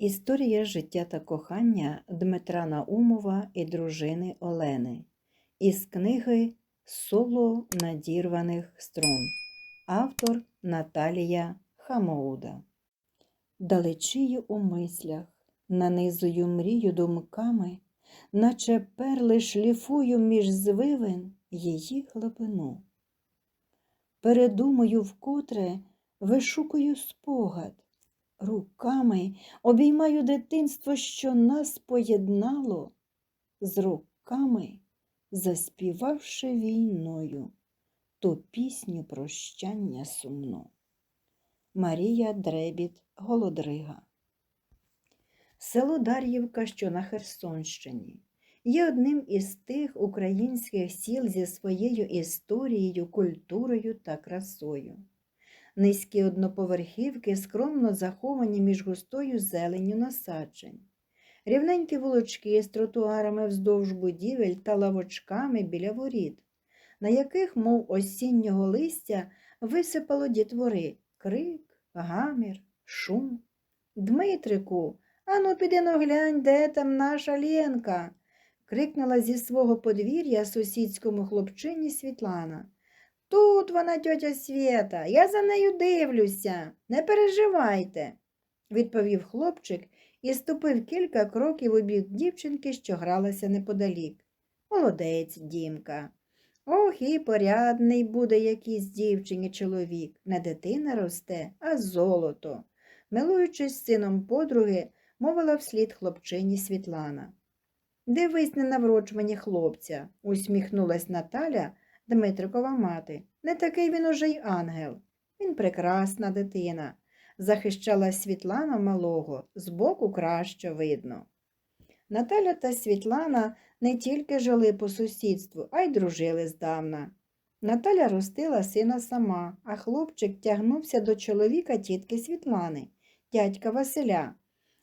Історія життя та кохання Дмитра Наумова і дружини Олени із книги Соло надірваних струн. Автор Наталія Хамоуда. Далечію у мислях, нанизую мрію думками, наче перли шліфую між звивин її глибину. Передумаю вкотре, вишукую спогад, руками обіймаю дитинство, що нас поєднало, з руками, заспівавши війною ту пісню прощання сумну. Марія Дребіт Голодрига Село Дар'ївка, що на Херсонщині, є одним із тих українських сіл зі своєю історією, культурою та красою. Низькі одноповерхівки скромно заховані між густою зеленню насаджень. Рівненькі вулочки з тротуарами вздовж будівель та лавочками біля воріт, на яких, мов осіннього листя, висипало дітвори крик, гамір, шум. Дмитрику, ану піди но глянь, де там наша Ленка. крикнула зі свого подвір'я сусідському хлопчині Світлана. Тут вона, тьотя Свєта, я за нею дивлюся, не переживайте, відповів хлопчик і ступив кілька кроків у бік дівчинки, що гралася неподалік. Молодець, Дімка. Ох, і порядний буде якийсь дівчині чоловік. Не дитина росте, а золото. Милуючись сином подруги, мовила вслід хлопчині Світлана. Дивись не навроч мені хлопця, усміхнулась Наталя, Дмитрикова мати. Не такий він уже й ангел. Він прекрасна дитина. Захищала Світлана малого, збоку краще видно. Наталя та Світлана не тільки жили по сусідству, а й дружили здавна. Наталя ростила сина сама, а хлопчик тягнувся до чоловіка тітки Світлани, дядька Василя,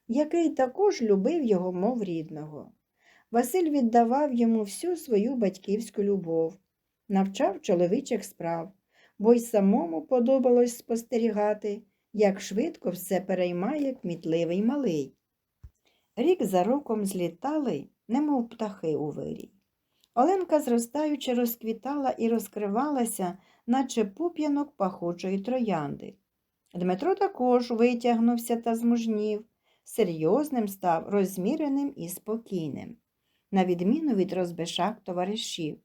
який також любив його, мов рідного. Василь віддавав йому всю свою батьківську любов, навчав чоловічих справ, бо й самому подобалось спостерігати, як швидко все переймає кмітливий малий. Рік за роком злітали, немов птахи у вирій. Оленка, зростаючи, розквітала і розкривалася, наче пуп'янок пахучої троянди. Дмитро також витягнувся та змужнів, серйозним став, розміреним і спокійним, на відміну від розбишак товаришів.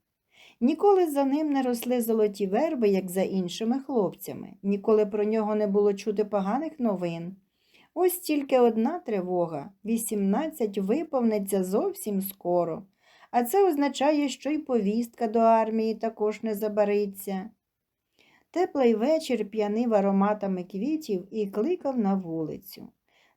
Ніколи за ним не росли золоті верби, як за іншими хлопцями, ніколи про нього не було чути поганих новин. Ось тільки одна тривога вісімнадцять виповниться зовсім скоро, а це означає, що й повістка до армії також не забариться. Теплий вечір п'янив ароматами квітів і кликав на вулицю.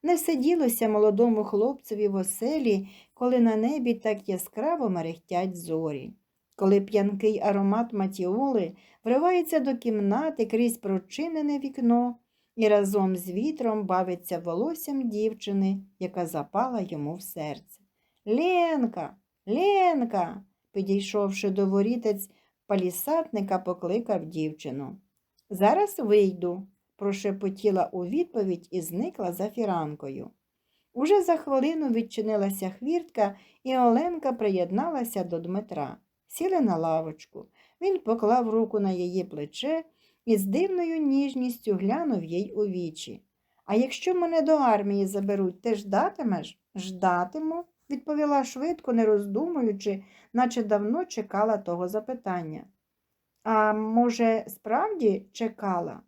Не сиділося молодому хлопцеві в оселі, коли на небі так яскраво мерехтять зорі, коли п'янкий аромат матіоли вривається до кімнати крізь прочинене вікно і разом з вітром бавиться волоссям дівчини, яка запала йому в серце. Ленка, Ленка, підійшовши до ворітець, палісатника покликав дівчину. Зараз вийду, прошепотіла у відповідь і зникла за фіранкою. Уже за хвилину відчинилася хвіртка, і Оленка приєдналася до Дмитра. Сіли на лавочку. Він поклав руку на її плече і з дивною ніжністю глянув їй у вічі. А якщо мене до армії заберуть, ти ждатимеш? Ждатиму, відповіла швидко, не роздумуючи, наче давно чекала того запитання. А може, справді чекала?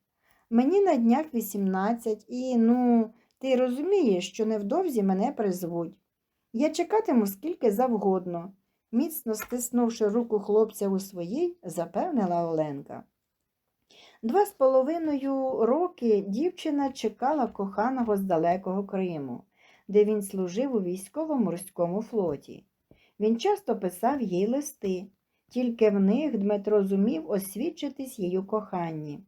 Мені на днях 18 і, ну, ти розумієш, що невдовзі мене призвуть. Я чекатиму скільки завгодно, міцно стиснувши руку хлопця у своїй, запевнила Оленка. Два з половиною роки дівчина чекала коханого з далекого Криму, де він служив у військово-морському флоті. Він часто писав їй листи, тільки в них Дмитро зумів освідчитись її коханні.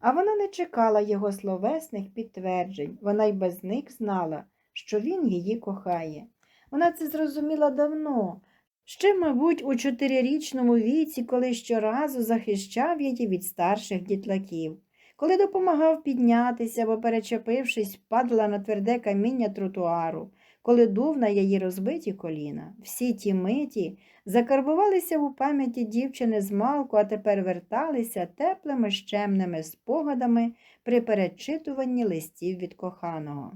А вона не чекала його словесних підтверджень, вона й без них знала, що він її кохає. Вона це зрозуміла давно, ще, мабуть, у чотирирічному віці, коли щоразу захищав її від старших дітлаків, коли допомагав піднятися, бо, перечепившись, падала на тверде каміння тротуару, коли дув на її розбиті коліна. Всі ті миті закарбувалися у пам'яті дівчини з малку, а тепер верталися теплими щемними спогадами при перечитуванні листів від коханого.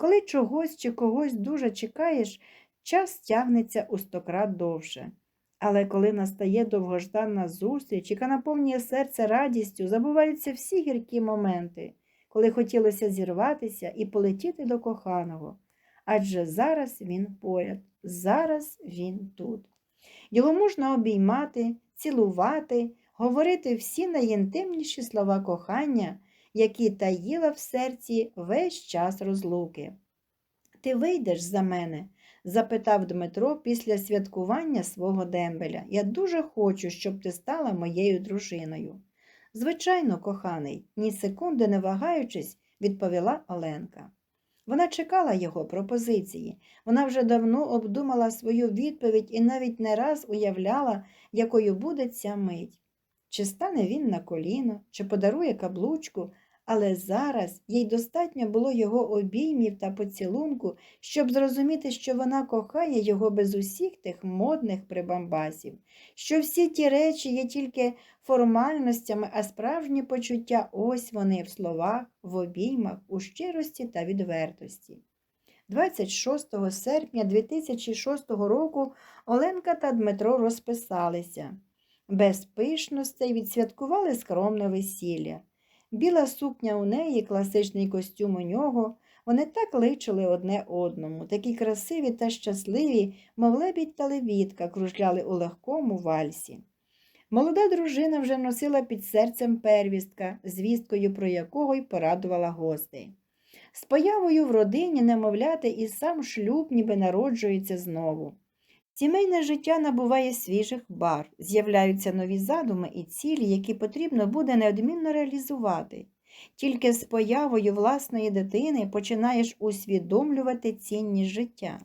Коли чогось чи когось дуже чекаєш, час тягнеться у стократ довше. Але коли настає довгожданна зустріч, яка наповнює серце радістю, забуваються всі гіркі моменти, коли хотілося зірватися і полетіти до коханого. Адже зараз він поряд, зараз він тут. Його можна обіймати, цілувати, говорити всі найінтимніші слова кохання, які таїла в серці весь час розлуки. Ти вийдеш за мене? Запитав Дмитро після святкування свого дембеля. Я дуже хочу, щоб ти стала моєю дружиною. Звичайно, коханий, ні секунди не вагаючись, відповіла Оленка. Вона чекала його пропозиції. Вона вже давно обдумала свою відповідь і навіть не раз уявляла, якою буде ця мить. Чи стане він на коліно, чи подарує каблучку, але зараз їй достатньо було його обіймів та поцілунку, щоб зрозуміти, що вона кохає його без усіх тих модних прибамбасів, що всі ті речі є тільки формальностями, а справжні почуття ось вони в словах, в обіймах, у щирості та відвертості. 26 серпня 2006 року Оленка та Дмитро розписалися. Без пишностей відсвяткували скромне весілля. Біла сукня у неї, класичний костюм у нього. Вони так личили одне одному, такі красиві та щасливі, мов лебідь та левітка, кружляли у легкому вальсі. Молода дружина вже носила під серцем первістка, звісткою про якого й порадувала гостей. З появою в родині немовляти і сам шлюб ніби народжується знову. Сімейне життя набуває свіжих бар, з'являються нові задуми і цілі, які потрібно буде неодмінно реалізувати. Тільки з появою власної дитини починаєш усвідомлювати цінність життя,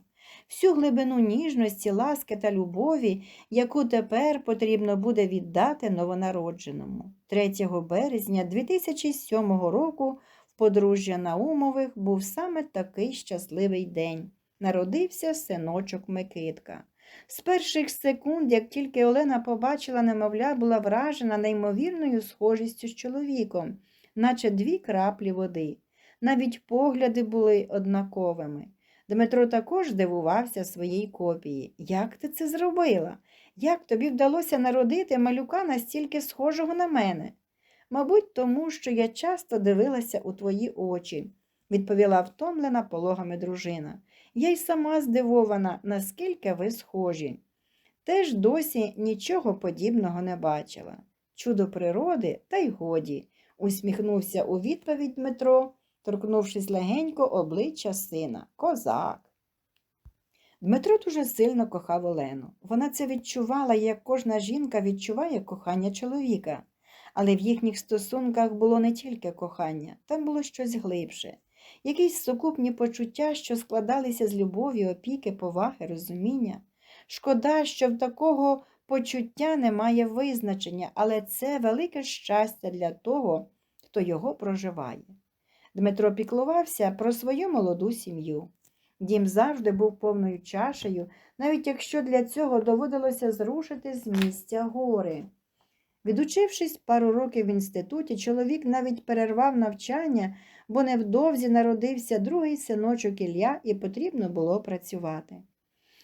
всю глибину ніжності, ласки та любові, яку тепер потрібно буде віддати новонародженому. 3 березня 2007 року в подружжя Наумових був саме такий щасливий день. Народився синочок Микитка. З перших секунд, як тільки Олена побачила немовля, була вражена неймовірною схожістю з чоловіком, наче дві краплі води. Навіть погляди були однаковими. Дмитро також дивувався своїй копії. Як ти це зробила? Як тобі вдалося народити малюка настільки схожого на мене? Мабуть, тому що я часто дивилася у твої очі, відповіла втомлена пологами дружина. Я й сама здивована, наскільки ви схожі. Теж досі нічого подібного не бачила. Чудо природи, та й годі, усміхнувся у відповідь Дмитро, торкнувшись легенько обличчя сина. Козак. Дмитро дуже сильно кохав Олену. Вона це відчувала, як кожна жінка відчуває кохання чоловіка. Але в їхніх стосунках було не тільки кохання, там було щось глибше якісь сукупні почуття, що складалися з любові, опіки, поваги, розуміння. Шкода, що в такого почуття немає визначення, але це велике щастя для того, хто його проживає. Дмитро піклувався про свою молоду сім'ю. Дім завжди був повною чашею, навіть якщо для цього доводилося зрушити з місця гори. Відучившись пару років в інституті, чоловік навіть перервав навчання, бо невдовзі народився другий синочок Ілля і потрібно було працювати.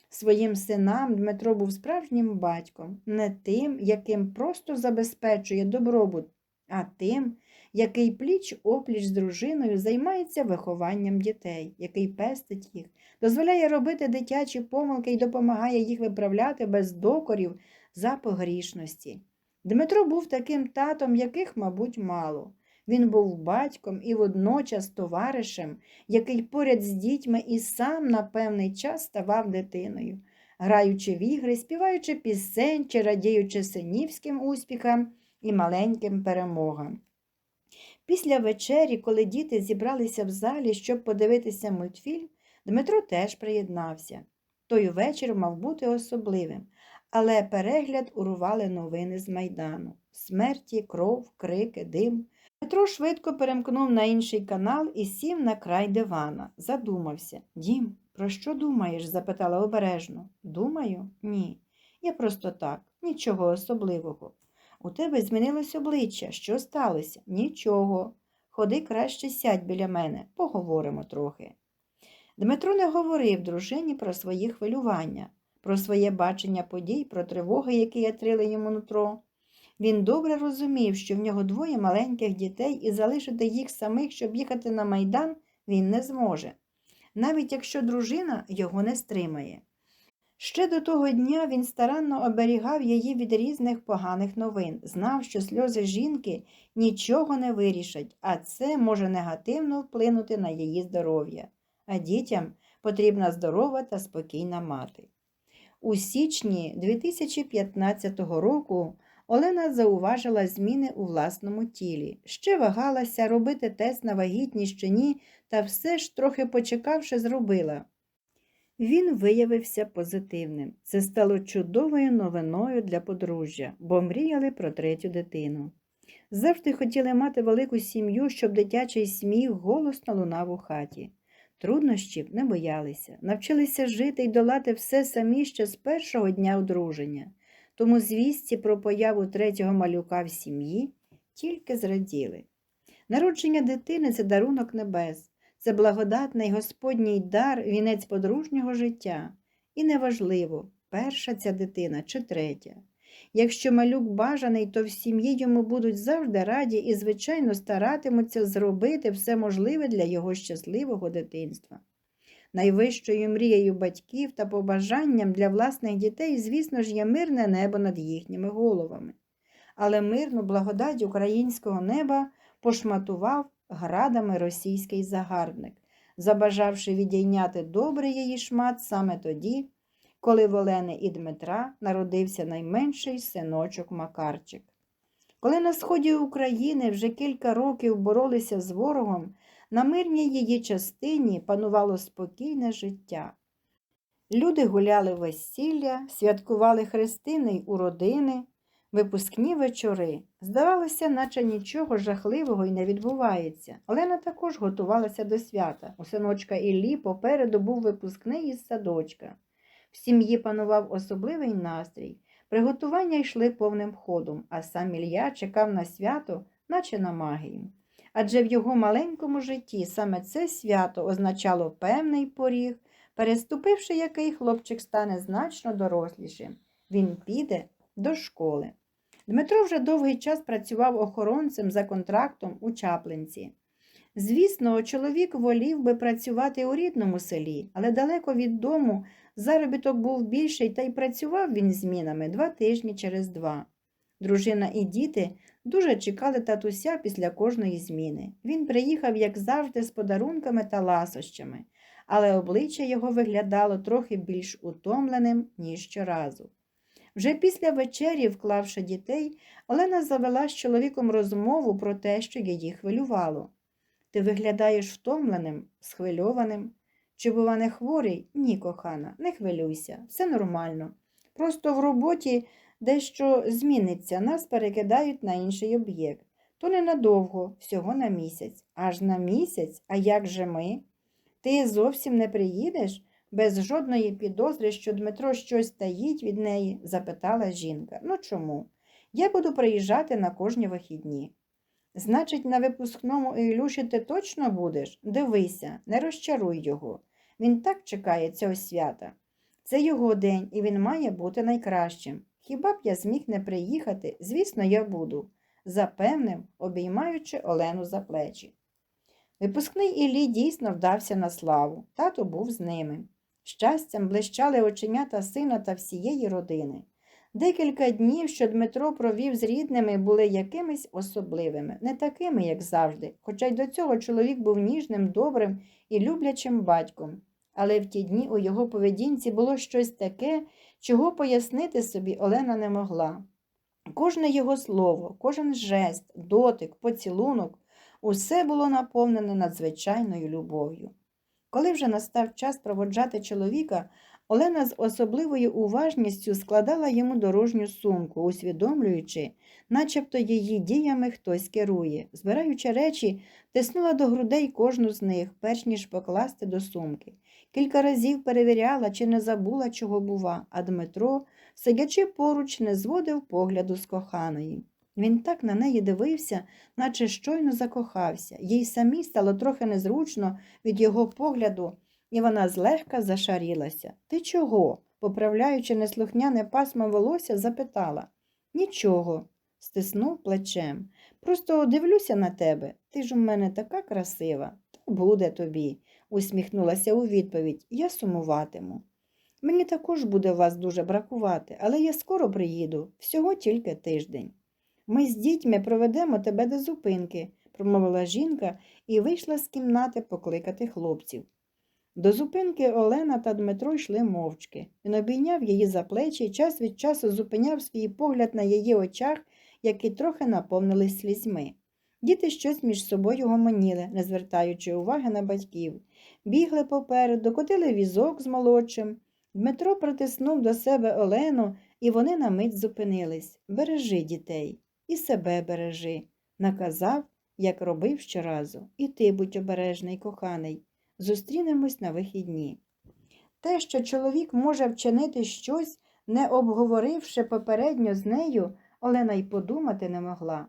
Своїм синам Дмитро був справжнім батьком, не тим, яким просто забезпечує добробут, а тим, який пліч опліч з дружиною займається вихованням дітей, який пестить їх, дозволяє робити дитячі помилки і допомагає їх виправляти без докорів за погрішності. Дмитро був таким татом, яких, мабуть, мало. Він був батьком і водночас товаришем, який поряд з дітьми і сам на певний час ставав дитиною, граючи в ігри, співаючи пісень чи радіючи синівським успіхам і маленьким перемогам. Після вечері, коли діти зібралися в залі, щоб подивитися мультфільм, Дмитро теж приєднався. Той вечір мав бути особливим, але перегляд урвали новини з майдану смерті, кров, крики, дим. Петро швидко перемкнув на інший канал і сів на край дивана. Задумався. Дім, про що думаєш? запитала обережно. Думаю? Ні. Я просто так, нічого особливого. У тебе змінилось обличчя. Що сталося? Нічого. Ходи краще сядь біля мене, поговоримо трохи. Дмитро не говорив дружині про свої хвилювання, про своє бачення подій, про тривоги, які ятрили йому нутро. Він добре розумів, що в нього двоє маленьких дітей і залишити їх самих, щоб їхати на майдан, він не зможе, навіть якщо дружина його не стримає. Ще до того дня він старанно оберігав її від різних поганих новин, знав, що сльози жінки нічого не вирішать, а це може негативно вплинути на її здоров'я. А дітям потрібна здорова та спокійна мати. У січні 2015 року Олена зауважила зміни у власному тілі. Ще вагалася робити тест на вагітність чи ні, та все ж, трохи почекавши, зробила. Він виявився позитивним. Це стало чудовою новиною для подружжя, бо мріяли про третю дитину. Завжди хотіли мати велику сім'ю, щоб дитячий сміх голосно лунав у хаті. Труднощів не боялися, навчилися жити й долати все самі ще з першого дня одруження. Тому звісті про появу третього малюка в сім'ї тільки зраділи. Народження дитини це дарунок небес, це благодатний Господній дар, вінець подружнього життя. І неважливо, перша ця дитина чи третя. Якщо малюк бажаний, то в сім'ї йому будуть завжди раді і, звичайно, старатимуться зробити все можливе для його щасливого дитинства. Найвищою мрією батьків та побажанням для власних дітей, звісно ж, є мирне небо над їхніми головами. Але мирну благодать українського неба пошматував градами російський загарбник, забажавши відійняти добрий її шмат саме тоді, коли в Олени і Дмитра народився найменший синочок Макарчик. Коли на сході України вже кілька років боролися з ворогом, на мирній її частині панувало спокійне життя. Люди гуляли весілля, святкували хрестини й у родини, випускні вечори. Здавалося, наче нічого жахливого й не відбувається. Олена також готувалася до свята. У синочка Іллі попереду був випускний із садочка. В сім'ї панував особливий настрій. Приготування йшли повним ходом, а сам Ілля чекав на свято, наче на магію. Адже в його маленькому житті саме це свято означало певний поріг, переступивши який хлопчик стане значно дорослішим. Він піде до школи. Дмитро вже довгий час працював охоронцем за контрактом у Чаплинці. Звісно, чоловік волів би працювати у рідному селі, але далеко від дому заробіток був більший, та й працював він змінами два тижні через два. Дружина і діти дуже чекали татуся після кожної зміни. Він приїхав, як завжди, з подарунками та ласощами, але обличчя його виглядало трохи більш утомленим, ніж щоразу. Вже після вечері, вклавши дітей, Олена завела з чоловіком розмову про те, що її хвилювало. Ти виглядаєш втомленим, схвильованим. Чи, бува, не хворий? Ні, кохана, не хвилюйся, все нормально. Просто в роботі дещо зміниться, нас перекидають на інший об'єкт. То ненадовго, всього на місяць. Аж на місяць? А як же ми? Ти зовсім не приїдеш? Без жодної підозри, що Дмитро щось таїть від неї, запитала жінка. Ну чому? Я буду приїжджати на кожні вихідні. Значить, на випускному Ілюші ти точно будеш? Дивися, не розчаруй його. Він так чекає цього свята. Це його день, і він має бути найкращим. Хіба б я зміг не приїхати? Звісно, я буду, запевнив, обіймаючи Олену за плечі. Випускний Іллі дійсно вдався на славу, тато був з ними. Щастям блищали оченята сина та всієї родини. Декілька днів, що Дмитро провів з рідними, були якимись особливими, не такими, як завжди, хоча й до цього чоловік був ніжним, добрим і люблячим батьком. Але в ті дні у його поведінці було щось таке, чого пояснити собі Олена не могла. Кожне його слово, кожен жест, дотик, поцілунок усе було наповнене надзвичайною любов'ю. Коли вже настав час проводжати чоловіка, Олена з особливою уважністю складала йому дорожню сумку, усвідомлюючи, начебто її діями хтось керує. Збираючи речі, тиснула до грудей кожну з них, перш ніж покласти до сумки. Кілька разів перевіряла, чи не забула, чого бува, а Дмитро, сидячи поруч, не зводив погляду з коханої. Він так на неї дивився, наче щойно закохався. Їй самій стало трохи незручно від його погляду, і вона злегка зашарілася. Ти чого? поправляючи неслухняне пасмо волосся, запитала. Нічого, стиснув плечем. Просто дивлюся на тебе. Ти ж у мене така красива. Та буде тобі, усміхнулася у відповідь. Я сумуватиму. Мені також буде вас дуже бракувати, але я скоро приїду, всього тільки тиждень. Ми з дітьми проведемо тебе до зупинки, промовила жінка і вийшла з кімнати покликати хлопців. До зупинки Олена та Дмитро йшли мовчки. Він обійняв її за плечі і час від часу зупиняв свій погляд на її очах, які трохи наповнились слізьми. Діти щось між собою гомоніли, не звертаючи уваги на батьків. Бігли попереду, котили візок з молодшим. Дмитро притиснув до себе Олену, і вони на мить зупинились. Бережи дітей і себе бережи, наказав, як робив щоразу. І ти будь обережний, коханий. Зустрінемось на вихідні. Те, що чоловік може вчинити щось, не обговоривши попередньо з нею, Олена й подумати не могла.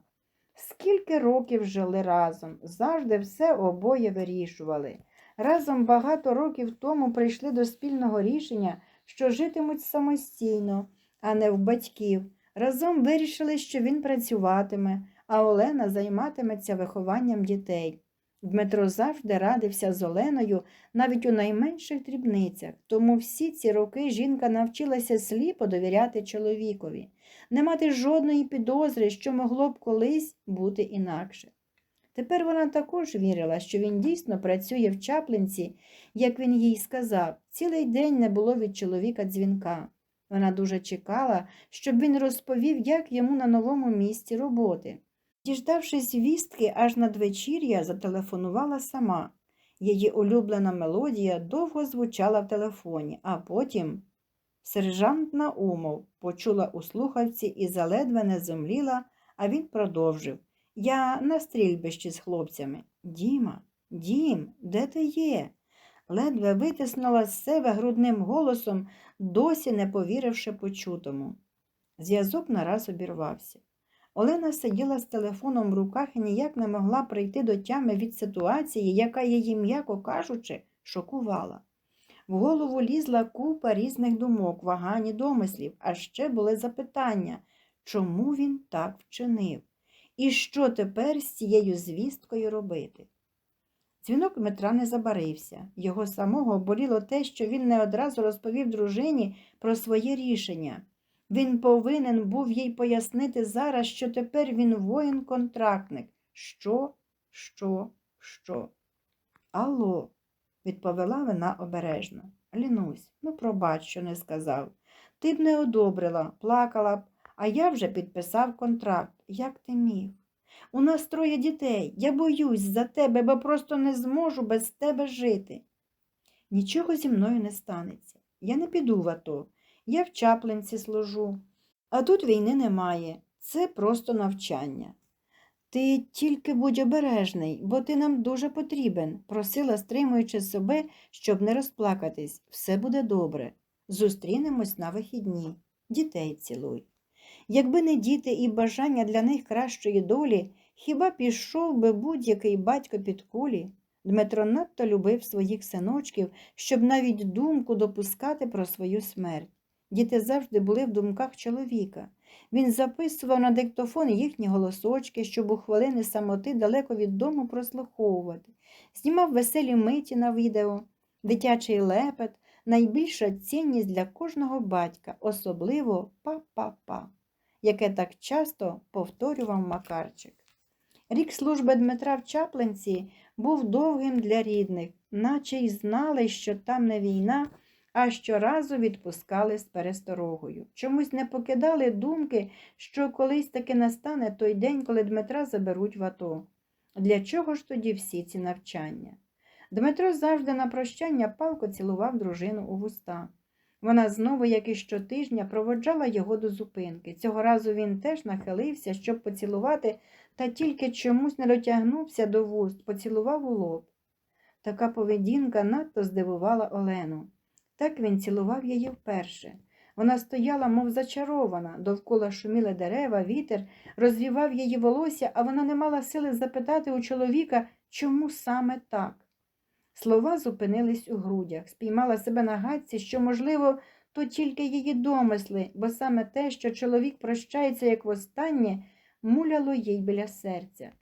Скільки років жили разом, завжди все обоє вирішували. Разом багато років тому прийшли до спільного рішення, що житимуть самостійно, а не в батьків. Разом вирішили, що він працюватиме, а Олена займатиметься вихованням дітей. Дмитро завжди радився з Оленою навіть у найменших дрібницях, тому всі ці роки жінка навчилася сліпо довіряти чоловікові, не мати жодної підозри, що могло б колись бути інакше. Тепер вона також вірила, що він дійсно працює в чаплинці, як він їй сказав, цілий день не було від чоловіка дзвінка. Вона дуже чекала, щоб він розповів, як йому на новому місці роботи. Діждавшись вістки, аж надвечір'я зателефонувала сама. Її улюблена мелодія довго звучала в телефоні, а потім сержант Наумов почула у слухавці і заледве не зумліла, а він продовжив Я на стрільбищі з хлопцями. Діма, дім, де ти є? Ледве витиснула з себе грудним голосом, досі не повіривши почутому. Зв'язок нараз обірвався. Олена сиділа з телефоном в руках і ніяк не могла прийти до тями від ситуації, яка її, м'яко кажучи, шокувала. В голову лізла купа різних думок, вагань і домислів, а ще були запитання, чому він так вчинив, і що тепер з цією звісткою робити. Дзвінок Дмитра не забарився. Його самого боліло те, що він не одразу розповів дружині про своє рішення. Він повинен був їй пояснити зараз, що тепер він воїн-контрактник. Що, що, що? Алло, відповіла вона обережно. Лінусь, ну пробач, що не сказав. Ти б не одобрила, плакала б, а я вже підписав контракт. Як ти міг? У нас троє дітей. Я боюсь за тебе, бо просто не зможу без тебе жити. Нічого зі мною не станеться. Я не піду в АТО. Я в чаплинці служу. А тут війни немає. Це просто навчання. Ти тільки будь обережний, бо ти нам дуже потрібен, просила, стримуючи себе, щоб не розплакатись. Все буде добре. Зустрінемось на вихідні. Дітей цілуй. Якби не діти і бажання для них кращої долі, хіба пішов би будь-який батько під кулі? Дмитро надто любив своїх синочків, щоб навіть думку допускати про свою смерть. Діти завжди були в думках чоловіка. Він записував на диктофон їхні голосочки, щоб у хвилини самоти далеко від дому прослуховувати, знімав веселі миті на відео, дитячий лепет, найбільша цінність для кожного батька, особливо па-па-па, яке так часто повторював Макарчик. Рік служби Дмитра в Чаплинці був довгим для рідних, наче й знали, що там не війна, а щоразу відпускали з пересторогою. Чомусь не покидали думки, що колись таки настане той день, коли Дмитра заберуть в АТО. Для чого ж тоді всі ці навчання? Дмитро завжди на прощання палко цілував дружину у вуста. Вона знову, як і щотижня, проводжала його до зупинки. Цього разу він теж нахилився, щоб поцілувати, та тільки чомусь не дотягнувся до вуст, поцілував у лоб. Така поведінка надто здивувала Олену. Так він цілував її вперше. Вона стояла, мов зачарована, довкола шуміли дерева, вітер, розвівав її волосся, а вона не мала сили запитати у чоловіка, чому саме так. Слова зупинились у грудях, спіймала себе на гадці, що, можливо, то тільки її домисли, бо саме те, що чоловік прощається як востаннє, муляло їй біля серця.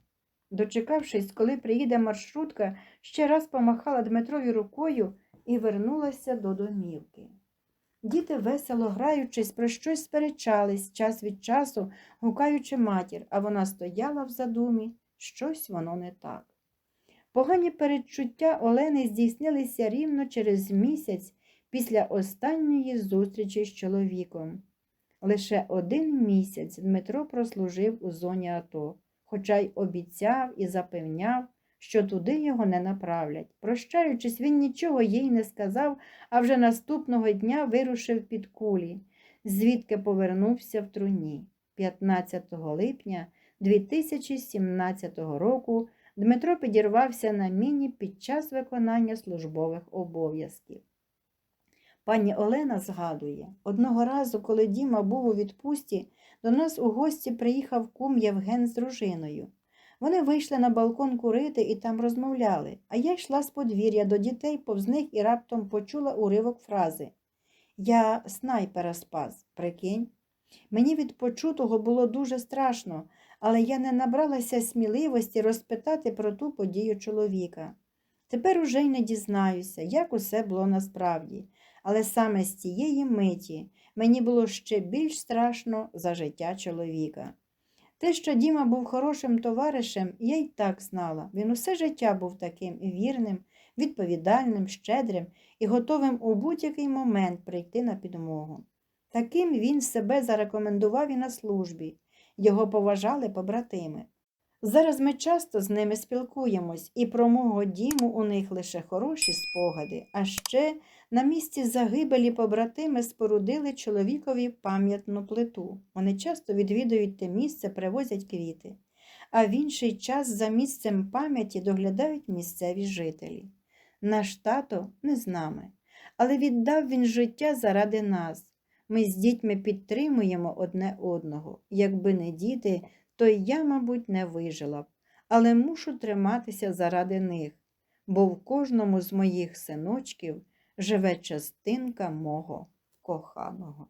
Дочекавшись, коли приїде маршрутка, ще раз помахала Дмитрові рукою і вернулася до домівки. Діти, весело граючись, про щось сперечались час від часу, гукаючи матір, а вона стояла в задумі, щось воно не так. Погані передчуття Олени здійснилися рівно через місяць після останньої зустрічі з чоловіком. Лише один місяць Дмитро прослужив у зоні АТО, хоча й обіцяв і запевняв, що туди його не направлять. Прощаючись, він нічого їй не сказав, а вже наступного дня вирушив під кулі, звідки повернувся в труні. 15 липня 2017 року Дмитро підірвався на міні під час виконання службових обов'язків. Пані Олена згадує, одного разу, коли Діма був у відпустці, до нас у гості приїхав кум Євген з дружиною. Вони вийшли на балкон курити і там розмовляли, а я йшла з подвір'я до дітей повз них і раптом почула уривок фрази Я снайпера спас, прикинь. Мені від почутого було дуже страшно, але я не набралася сміливості розпитати про ту подію чоловіка. Тепер уже й не дізнаюся, як усе було насправді, але саме з цієї миті мені було ще більш страшно за життя чоловіка. Те, що Діма був хорошим товаришем, я й так знала. Він усе життя був таким вірним, відповідальним, щедрим і готовим у будь-який момент прийти на підмогу. Таким він себе зарекомендував і на службі, його поважали побратими. Зараз ми часто з ними спілкуємось, і про мого Діму у них лише хороші спогади, а ще на місці загибелі побратими спорудили чоловікові пам'ятну плиту. Вони часто відвідують те місце, привозять квіти, а в інший час за місцем пам'яті доглядають місцеві жителі. Наш тато не з нами, але віддав він життя заради нас. Ми з дітьми підтримуємо одне одного. Якби не діти, то я, мабуть, не вижила б, але мушу триматися заради них, бо в кожному з моїх синочків живе частинка мого коханого.